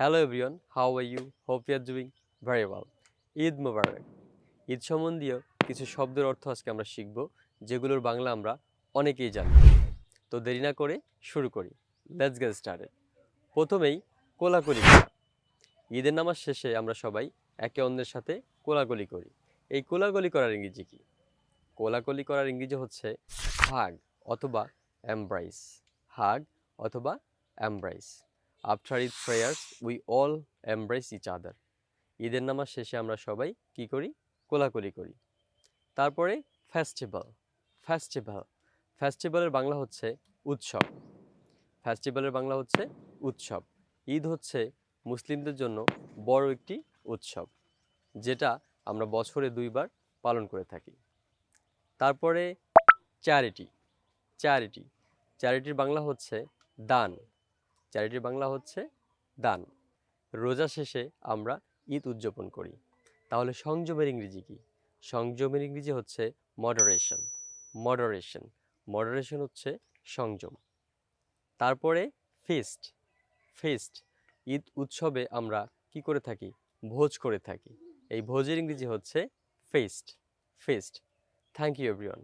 Hello everyone how are you hope you are doing very well Eid Mubarak Eid সম্বন্ধীয় কিছু শব্দের অর্থ আজকে আমরা শিখব, যেগুলোর বাংলা আমরা অনেকেই জানি। তো দেরি না করে শুরু করি। লেটস গেট স্টার্টেড প্রথমেই কোলাকুলি করা। ঈদের নামাজ শেষে আমরা সবাই একে অন্যের সাথে কোলাকুলি করি। এই কোলাকুলি করার ইংরেজি কি? কোলাকুলি করার ইংরেজি হচ্ছে হাগ অথবা এমব্রাইস হাগ অথবা embrace after Eid prayers we all embrace each other ঈদের নামাজ শেষে আমরা সবাই কি করি? কোলাকুলি করি। তারপরে ফেস্টিভ্যাল ফেস্টিভ্যাল ফেস্টিভ্যালের বাংলা হচ্ছে উৎসব। ফেস্টিভ্যালের বাংলা হচ্ছে উৎসব। ঈদ হচ্ছে মুসলিমদের জন্য বড় একটি উৎসব, যেটা আমরা বছরে দুইবার পালন করে থাকি। তারপরে চ্যারিটি চ্যারিটি চ্যারিটির বাংলা হচ্ছে দান। চ্যারিটির বাংলা হচ্ছে দান। রোজা শেষে আমরা ঈদ উদযাপন করি। তাহলে সংযমের ইংরেজি কি? সংযমের ইংরেজি হচ্ছে মডারেশন মডারেশন মডারেশন হচ্ছে সংযম। তারপরে ফিস্ট ফিস্ট ঈদ উৎসবে আমরা কি করে থাকি? ভোজ করে থাকি। এই ভোজের ইংরেজি হচ্ছে feast feast thank you everyone